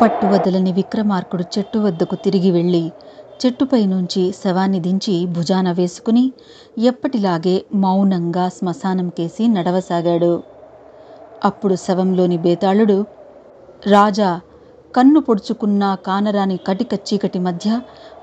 పట్టు వదలని విక్రమార్కుడు చెట్టు వద్దకు తిరిగి వెళ్ళి చెట్టుపై నుంచి శవాన్ని దించి భుజాన వేసుకుని ఎప్పటిలాగే మౌనంగా శ్మశానం కేసి నడవసాగాడు. అప్పుడు శవంలోని బేతాళుడు రాజా కన్ను పొడుచుకున్న కానరాని కటిక చీకటి మధ్య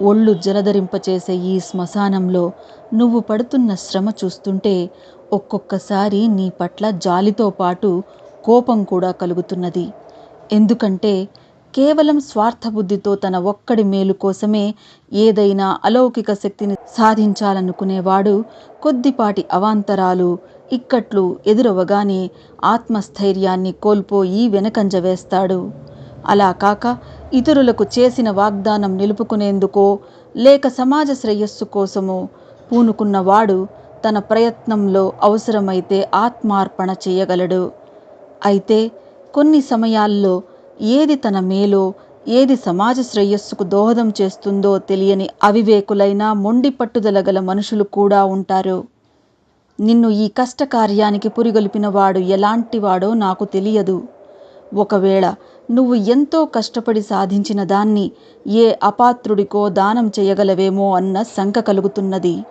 ఒళ్ళు జలధరింపచేసే ఈ శ్మశానంలో నువ్వు పడుతున్న శ్రమ చూస్తుంటే ఒక్కొక్కసారి నీ పట్ల జాలితో పాటు కోపం కూడా కలుగుతున్నది. ఎందుకంటే కేవలం స్వార్థబుద్ధితో తన ఒక్కడి మేలు కోసమే ఏదైనా అలౌకిక శక్తిని సాధించాలనుకునేవాడు కొద్దిపాటి అవాంతరాలు ఇక్కట్లు ఎదురవగానే ఆత్మస్థైర్యాన్ని కోల్పోయి వెనకంజ వేస్తాడు. అలా కాక ఇతరులకు చేసిన వాగ్దానం నిలుపుకునేందుకో లేక సమాజ శ్రేయస్సు కోసమో పూనుకున్నవాడు తన ప్రయత్నంలో అవసరమైతే ఆత్మార్పణ చేయగలడు. అయితే కొన్ని సమయాల్లో ఏది తన మేలో ఏది సమాజ శ్రేయస్సుకు దోహదం చేస్తుందో తెలియని అవివేకులైన మొండి పట్టుదల గల మనుషులు కూడా ఉంటారు. నిన్ను ఈ కష్టకార్యానికి పురిగొలిపినవాడు ఎలాంటివాడో నాకు తెలియదు. ఒకవేళ నువ్వు ఎంతో కష్టపడి సాధించిన దాన్ని ఏ అపాత్రుడికో దానం చేయగలవేమో అన్న శంక కలుగుతున్నది.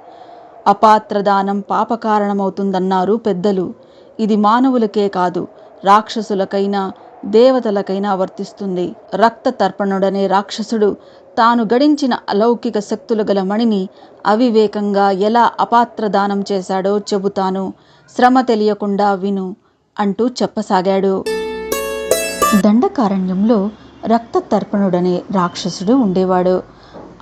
అపాత్ర దానం పాపకారణమవుతుందన్నారు పెద్దలు. ఇది మానవులకే కాదు రాక్షసులకైనా దేవతలకైనా వర్తిస్తుంది. రక్త తర్పణుడనే రాక్షసుడు తాను గడించిన అలౌకిక శక్తులు గల మణిని అవివేకంగా ఎలా అపాత్ర దానం చేశాడో చెబుతాను. శ్రమ తెలియకుండా విను అంటూ చెప్పసాగాడు. దండకారణ్యంలో రక్త తర్పణుడనే రాక్షసుడు ఉండేవాడు.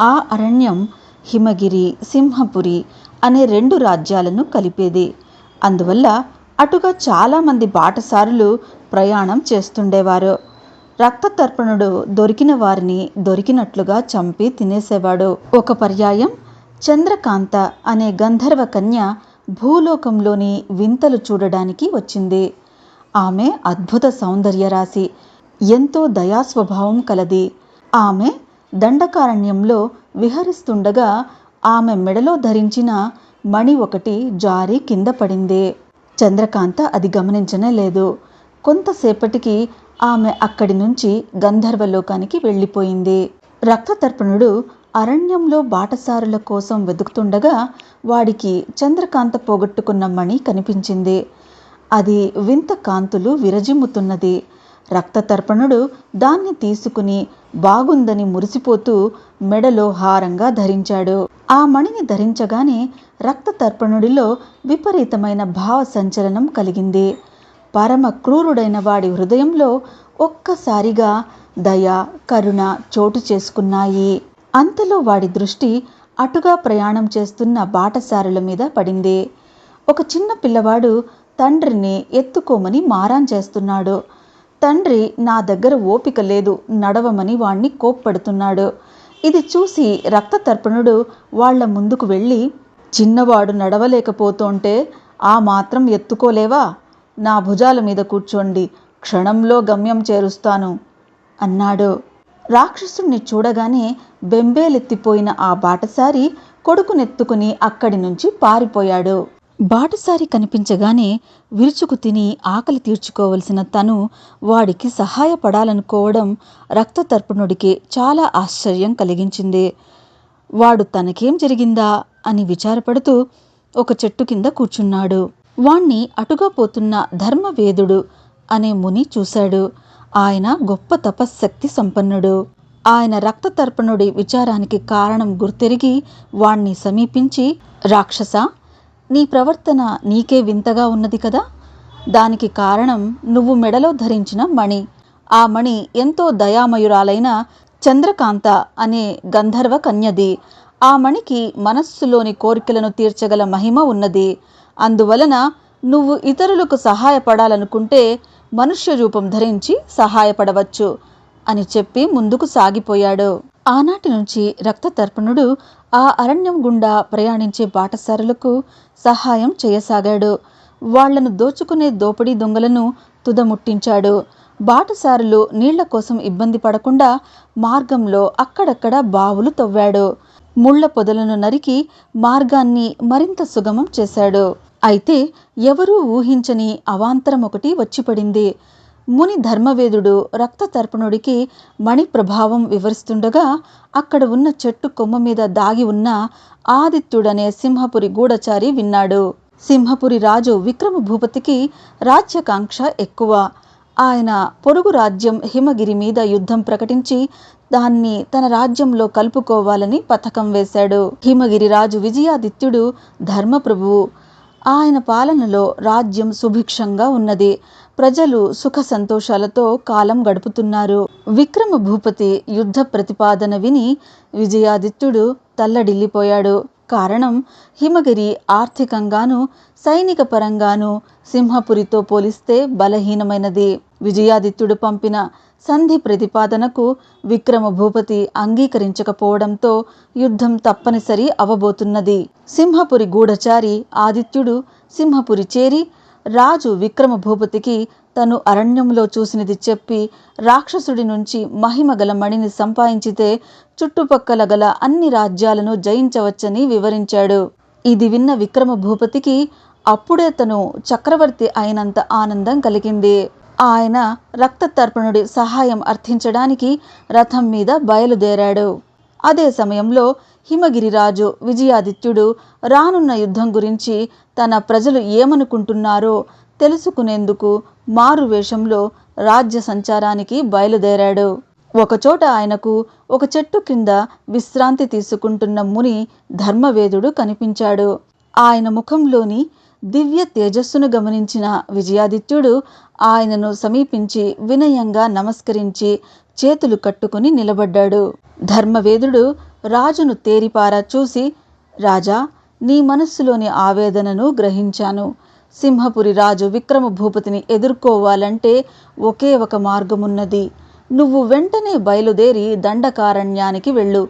ఆ అరణ్యం హిమగిరి సింహపురి అనే రెండు రాజ్యాలను కలిపేది. అందువల్ల అటుగా చాలామంది బాటసారులు ప్రయాణం చేస్తుండేవారు. రక్త తర్పణుడు దొరికిన వారిని దొరికినట్లుగా చంపి తినేసేవాడు. ఒక పర్యాయం చంద్రకాంత అనే గంధర్వ కన్య భూలోకంలోని వింతలు చూడడానికి వచ్చింది. ఆమె అద్భుత సౌందర్యరాశి ఎంతో దయాస్వభావం కలది. ఆమె దండకారణ్యంలో విహరిస్తుండగా ఆమె మెడలో ధరించిన మణి ఒకటి జారి కింద పడింది. చంద్రకాంత అది గమనించనే లేదు. కొంతసేపటికి ఆమె అక్కడి నుంచి గంధర్వలోకానికి వెళ్ళిపోయింది. రక్తతర్పణుడు అరణ్యంలో బాటసారుల కోసం వెతుకుతుండగా వాడికి చంద్రకాంత పోగొట్టుకున్న మణి కనిపించింది. అది వింత కాంతులు విరజిమ్ముతున్నది. రక్తతర్పణుడు దాన్ని తీసుకుని బాగుందని మురిసిపోతూ మెడలో హారంగా ధరించాడు. ఆ మణిని ధరించగానే రక్తతర్పణుడిలో విపరీతమైన భావ సంచలనం కలిగింది. పరమ క్రూరుడైన వాడి హృదయంలో ఒక్కసారిగా దయ కరుణ చోటు చేసుకున్నాయి. అంతలో వాడి దృష్టి అటుగా ప్రయాణం చేస్తున్న బాటసారుల మీద పడింది. ఒక చిన్న పిల్లవాడు తండ్రిని ఎత్తుకోమని మారాన్ చేస్తున్నాడు. తండ్రి నా దగ్గర ఓపిక లేదు నడవమని వాణ్ణి కోప్పడుతున్నాడు. ఇది చూసి రక్త తర్పణుడు వాళ్ళ ముందుకు వెళ్ళి చిన్నవాడు నడవలేకపోతుంటే ఆ మాత్రం ఎత్తుకోలేవా? నా భుజాల మీద కూర్చోండి క్షణంలో గమ్యం చేరుస్తాను అన్నాడు. రాక్షసుణ్ణి చూడగానే బెంబేలెత్తిపోయిన ఆ బాటసారి కొడుకునెత్తుకుని అక్కడి నుంచి పారిపోయాడు. బాటసారి కనిపించగానే విరుచుకు తిని ఆకలి తీర్చుకోవలసిన తను వాడికి సహాయపడాలనుకోవడం రక్తతర్పణుడికి చాలా ఆశ్చర్యం కలిగించింది. వాడు తనకేం జరిగిందా అని విచారపడుతూ ఒక చెట్టు కింద కూర్చున్నాడు. వాణ్ణి అటుగా పోతున్న ధర్మవేదుడు అనే ముని చూశాడు. ఆయన గొప్ప తపశ్శక్తి సంపన్నుడు. ఆయన రక్తతర్పణుడి విచారానికి కారణం గుర్తెరిగి వాణ్ణి సమీపించి రాక్షస నీ ప్రవర్తన నీకే వింతగా ఉన్నది కదా? దానికి కారణం నువ్వు మెడలో ధరించిన మణి. ఆ మణి ఎంతో దయామయురాలైన చంద్రకాంత అనే గంధర్వ కన్యది. ఆ మణికి మనస్సులోని కోరికలను తీర్చగల మహిమ ఉన్నది. అందువలన నువ్వు ఇతరులకు సహాయపడాలనుకుంటే మనుష్య రూపం ధరించి సహాయపడవచ్చు అని చెప్పి ముందుకు సాగిపోయాడు. ఆనాటి నుంచి రక్తతర్పణుడు ఆ అరణ్యం గుండా ప్రయాణించే బాటసారులకు సహాయం చేయసాగాడు. వాళ్ళను దోచుకునే దోపిడీ దొంగలను తుదముట్టించాడు. బాటసారులు నీళ్ళ కోసం ఇబ్బంది పడకుండా మార్గంలో అక్కడక్కడ బావులు తవ్వాడు. ముళ్ళ పొదలను నరికి మార్గాన్ని మరింత సుగమం చేశాడు. అయితే ఎవరూ ఊహించని అవాంతరం ఒకటి వచ్చిపడింది. ముని ధర్మవేదుడు రక్తతర్పణుడికి మణి ప్రభావం వివరిస్తుండగా అక్కడ ఉన్న చెట్టు కొమ్మ మీద దాగి ఉన్న ఆదిత్యుడనే సింహపురి గూఢచారి విన్నాడు. సింహపురి రాజు విక్రమ భూపతికి రాజ్యకాంక్ష ఎక్కువ. ఆయన పొరుగు రాజ్యం హిమగిరి మీద యుద్ధం ప్రకటించి దాన్ని తన రాజ్యంలో కలుపుకోవాలని పథకం వేశాడు. హిమగిరి రాజు విజయాదిత్యుడు ధర్మప్రభువు. ఆయన పాలనలో రాజ్యం సుభిక్షంగా ఉన్నది. ప్రజలు సుఖ సంతోషాలతో కాలం గడుపుతున్నారు. విక్రమ భూపతి యుద్ధ ప్రతిపాదన విని విజయాదిత్యుడు తల్లడిల్లిపోయాడు. కారణం హిమగిరి ఆర్థికంగాను సైనిక పరంగాను సింహపురితో పోలిస్తే బలహీనమైనది. విజయాదిత్యుడు పంపిన సంధి ప్రతిపాదనకు విక్రమ భూపతి అంగీకరించకపోవడంతో యుద్ధం తప్పనిసరి అవబోతున్నది. సింహపురి గూఢచారి ఆదిత్యుడు సింహపురి చేరి రాజు విక్రమ భూపతికి తను అరణ్యంలో చూసినది చెప్పి రాక్షసుడి నుంచి మహిమ గల మణిని సంపాదించితే చుట్టుపక్కల గల అన్ని రాజ్యాలను జయించవచ్చని వివరించాడు. ఇది విన్న విక్రమ భూపతికి అప్పుడే తను చక్రవర్తి అయినంత ఆనందం కలిగింది. ఆయన రక్తతర్పణుడి సహాయం అర్థించడానికి రథం మీద బయలుదేరాడు. అదే సమయంలో హిమగిరిరాజు విజయాదిత్యుడు రానున్న యుద్ధం గురించి తన ప్రజలు ఏమనుకుంటున్నారో తెలుసుకునేందుకు మారు వేషంలో రాజ్య సంచారానికి బయలుదేరాడు. ఒకచోట ఆయనకు ఒక చెట్టు కింద విశ్రాంతి తీసుకుంటున్న ముని ధర్మవేదుడు కనిపించాడు. ఆయన ముఖంలోని దివ్య తేజస్సును గమనించిన విజయాదిత్యుడు ఆయనను సమీపించి వినయంగా నమస్కరించి చేతులు కట్టుకుని నిలబడ్డాడు. ధర్మవేదుడు రాజును తేరిపారా చూసి రాజా నీ మనస్సులోని ఆవేదనను గ్రహించాను. సింహపురి రాజు విక్రమ భూపతిని ఎదుర్కోవాలంటే ఒకే ఒక మార్గమున్నది. నువ్వు వెంటనే బయలుదేరి దండకారణ్యానికి వెళ్ళు.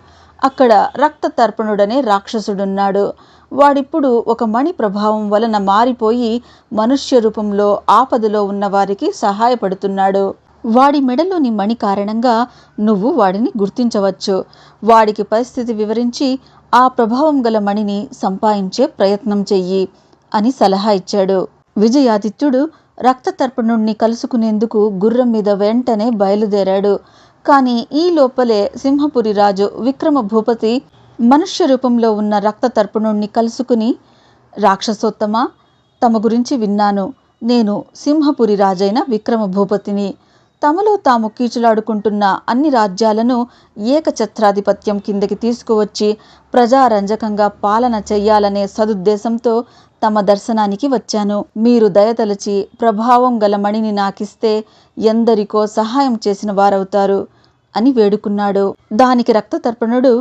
అక్కడ రక్త తర్పణుడనే రాక్షసుడున్నాడు. వాడిప్పుడు ఒక మణి ప్రభావం వలన మారిపోయి మనుష్య రూపంలో ఆపదలో ఉన్న వారికి సహాయపడుతున్నాడు. వాడి మెడలోని మణి కారణంగా నువ్వు వాడిని గుర్తించవచ్చు. వాడికి పరిస్థితి వివరించి ఆ ప్రభావం గల మణిని సంపాదించే ప్రయత్నం చెయ్యి అని సలహా ఇచ్చాడు. విజయాదిత్యుడు రక్త తర్పణుణ్ణి కలుసుకునేందుకు గుర్రం మీద వెంటనే బయలుదేరాడు. కానీ ఈ లోపలే సింహపురి రాజు విక్రమ భూపతి మనుష్య రూపంలో ఉన్న రక్త తర్పణుణ్ణి కలుసుకుని రాక్షసోత్తమ తమ గురించి విన్నాను. నేను సింహపురి రాజైన విక్రమ భూపతిని. తమలో తాము కీచులాడుకుంటున్న అన్ని రాజ్యాలను ఏకఛత్రాధిపత్యం కిందకి తీసుకువచ్చి ప్రజారంజకంగా పాలన చెయ్యాలనే సదుద్దేశంతో తమ దర్శనానికి వచ్చాను. మీరు దయతలచి ప్రభావం గల మణిని నాకిస్తే ఎందరికో సహాయం చేసిన వారవుతారు అని వేడుకున్నాడు. దానికి రక్తతర్పణుడు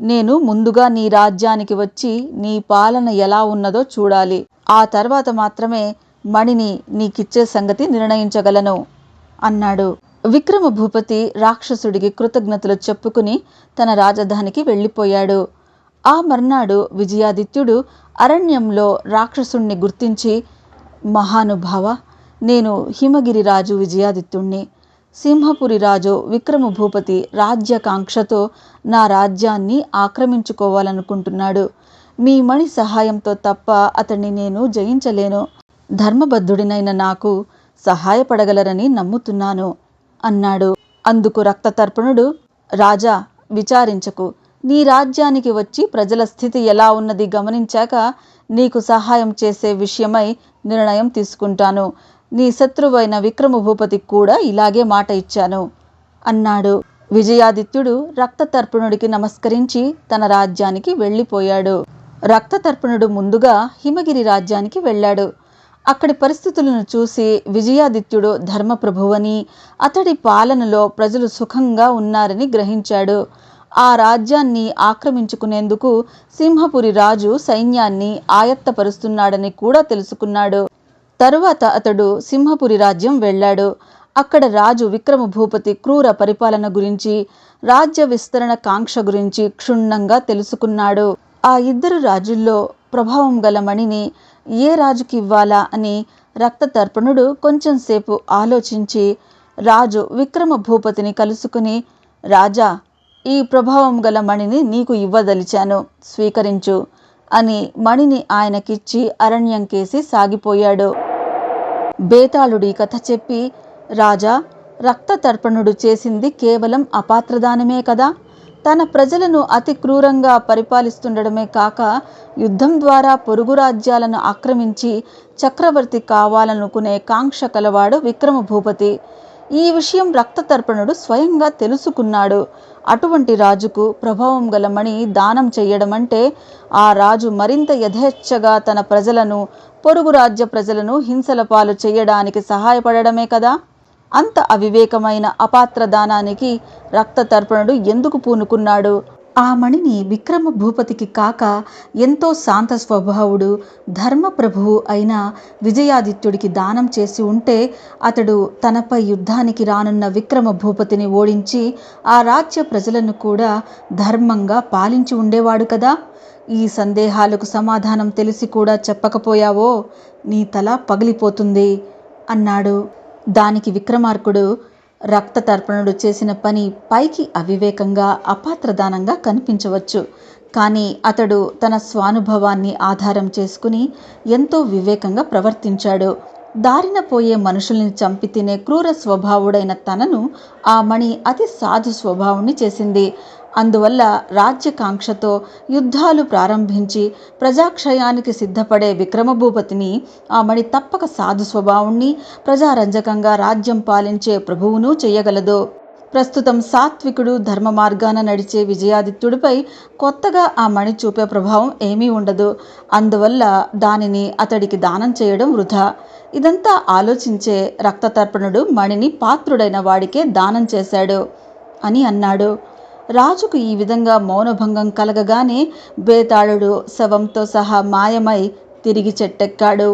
నేను ముందుగా నీ రాజ్యానికి వచ్చి నీ పాలన ఎలా ఉన్నదో చూడాలి. ఆ తర్వాత మాత్రమే మణిని నీకిచ్చే సంగతి నిర్ణయించగలను. అన్నాడు. విక్రమ భూపతి రాక్షసుడికి కృతజ్ఞతలు చెప్పుకుని తన రాజధానికి వెళ్ళిపోయాడు. ఆ మర్నాడు విజయాదిత్యుడు అరణ్యంలో రాక్షసుణ్ణి గుర్తించి మహానుభావ నేను హిమగిరి రాజు విజయాదిత్యుణ్ణి. సింహపురి రాజు విక్రమ భూపతి రాజ్యకాంక్షతో నా రాజ్యాన్ని ఆక్రమించుకోవాలనుకుంటున్నాడు. మీ మణి సహాయంతో తప్ప అతన్ని నేను జయించలేను. ధర్మబద్ధుడినైన నాకు సహాయపడగలరని నమ్ముతున్నాను అన్నాడు. అందుకు రక్తతర్పణుడు రాజా విచారించకు. నీ రాజ్యానికి వచ్చి ప్రజల స్థితి ఎలా ఉన్నది గమనించాక నీకు సహాయం చేసే విషయమై నిర్ణయం తీసుకుంటాను. నీ శత్రువైన విక్రమ భూపతికి కూడా ఇలాగే మాట ఇచ్చాను అన్నాడు. విజయాదిత్యుడు రక్తతర్పణుడికి నమస్కరించి తన రాజ్యానికి వెళ్ళిపోయాడు. రక్తతర్పణుడు ముందుగా హిమగిరి రాజ్యానికి వెళ్ళాడు. అక్కడి పరిస్థితులను చూసి విజయాదిత్యుడు ధర్మప్రభువని అతడి పాలనలో ప్రజలు సుఖంగా ఉన్నారని గ్రహించాడు. ఆ రాజ్యాన్ని ఆక్రమించుకునేందుకు సింహపురి రాజు సైన్యాన్ని ఆయత్తపరుస్తున్నాడని కూడా తెలుసుకున్నాడు. తరువాత అతడు సింహపురి రాజ్యం వెళ్ళాడు. అక్కడ రాజు విక్రమ భూపతి క్రూర పరిపాలన గురించి రాజ్య విస్తరణ కాంక్ష గురించి క్షుణ్ణంగా తెలుసుకున్నాడు. ఆ ఇద్దరు రాజుల్లో ప్రభావం గల మణిని ఏ రాజుకి ఇవ్వాలా అని రక్తతర్పణుడు కొంచెం సేపు ఆలోచించి రాజు విక్రమ భూపతిని కలుసుకుని రాజా ఈ ప్రభావం గల మణిని నీకు ఇవ్వదలిచాను స్వీకరించు అని మణిని ఆయనకిచ్చి అరణ్యం కేసి సాగిపోయాడు. బేతాళుడి కథ చెప్పి రాజా రక్తతర్పణుడు చేసింది కేవలం అపాత్రదానమే కదా? తన ప్రజలను అతి క్రూరంగా పరిపాలిస్తుండడమే కాక యుద్ధం ద్వారా పొరుగు రాజ్యాలను ఆక్రమించి చక్రవర్తి కావాలనుకునే కాంక్ష కలవాడు విక్రమ భూపతి ఈ విషయం రక్తతర్పణుడు స్వయంగా తెలుసుకున్నాడు. అటువంటి రాజుకు ప్రభావం గల మణి దానం చెయ్యడం అంటే ఆ రాజు మరింత యథేచ్ఛగా తన ప్రజలను పొరుగు రాజ్య ప్రజలను హింసల పాలు చేయడానికి సహాయపడడమే కదా? అంత అవివేకమైన అపాత్ర దానానికి రక్తతర్పణుడు ఎందుకు పూనుకున్నాడు? ఆ మణిని విక్రమ భూపతికి కాక ఎంతో శాంత స్వభావుడు ధర్మప్రభువు అయిన విజయాదిత్యుడికి దానం చేసి ఉంటే అతడు తనపై యుద్ధానికి రానున్న విక్రమ భూపతిని ఓడించి ఆ రాజ్య ప్రజలను కూడా ధర్మంగా పాలించి ఉండేవాడు కదా? ఈ సందేహాలకు సమాధానం తెలిసి కూడా చెప్పకపోయావో? నీ తల పగిలిపోతుంది అన్నాడు. దానికి విక్రమార్కుడు రక్త తర్పణుడు చేసిన పని పైకి అవివేకంగా అపాత్రదానంగా కనిపించవచ్చు. కానీ అతడు తన స్వానుభవాన్ని ఆధారం చేసుకుని ఎంతో వివేకంగా ప్రవర్తించాడు. దారిన పోయే మనుషుల్ని చంపి తినే క్రూర స్వభావుడైన తనను ఆ మణి అతి సాధు స్వభావుని చేసింది. అందువల్ల రాజ్యకాంక్షతో యుద్ధాలు ప్రారంభించి ప్రజాక్షయానికి సిద్ధపడే విక్రమభూపతిని ఆ మణి తప్పక సాధు స్వభావుణ్ణి ప్రజారంజకంగా రాజ్యం పాలించే ప్రభువును చేయగలదు. ప్రస్తుతం సాత్వికుడు ధర్మ మార్గాన నడిచే విజయాదిత్యుడిపై కొత్తగా ఆ మణి చూపే ప్రభావం ఏమీ ఉండదు. అందువల్ల దానిని అతడికి దానం చేయడం వృధా. ఇదంతా ఆలోచించే రక్తతర్పణుడు మణిని పాత్రుడైన వాడికే దానం చేశాడు అని అన్నాడు. రాజుకు ఈ విధంగా మౌనభంగం కలగగానే బేతాళుడు శవంతో సహా మాయమై తిరిగి చెట్టెక్కాడు.